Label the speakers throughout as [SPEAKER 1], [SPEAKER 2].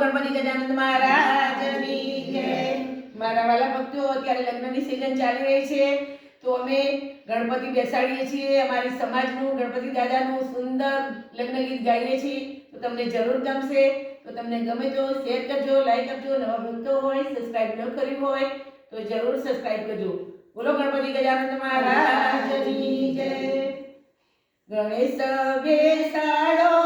[SPEAKER 1] ગણપતિ ગજાનંદ મહારાજની જય મારા વાલા ભક્તો, અત્યારે લગ્નની સિઝન ચાલી રહી છે. તો અમે ગણપતિ બેસાડીએ છીએ. અમારી સમાજનું, ગણપતિ દાદાનું સુંદર લગ્ન ગીત ગાઈએ છીએ. તો તમને જરૂર ગમશે. તો તમને ગમે તો શેર કરજો લાઈક કરજો નવા ભક્તો હોય સબસ્ક્રાઈબ ન કર્યું હોય, તો જરૂર સબસ્ક્રાઈબ કરજો. બોલો ગણપતિ ગજાનંદ મહારાજની જય. ગણેશ બેસાડો.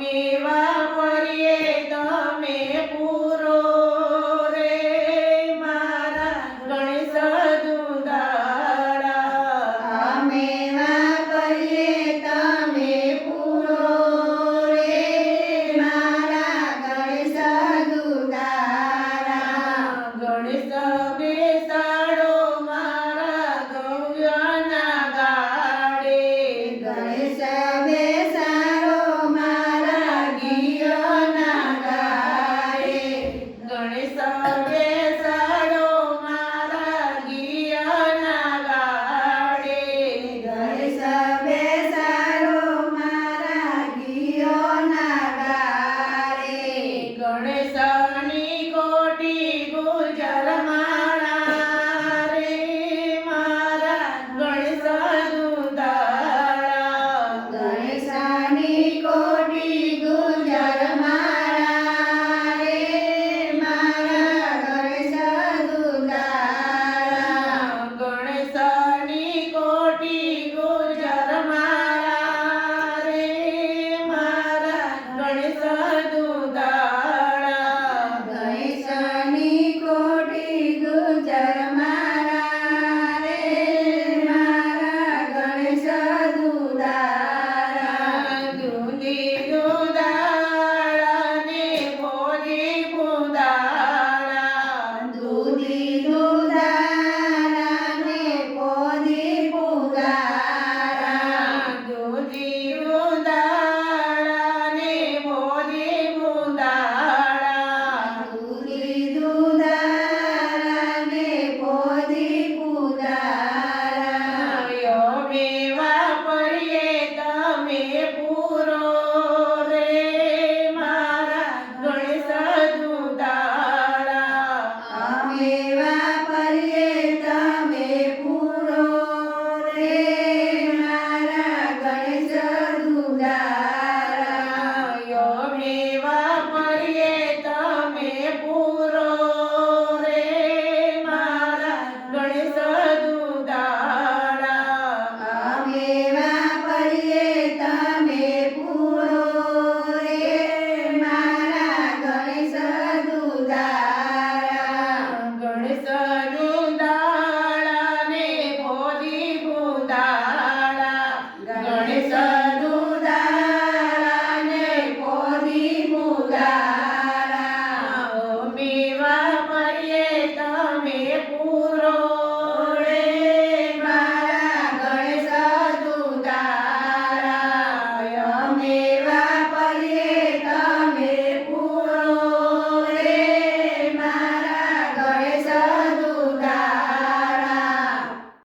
[SPEAKER 2] ಮೇವಾ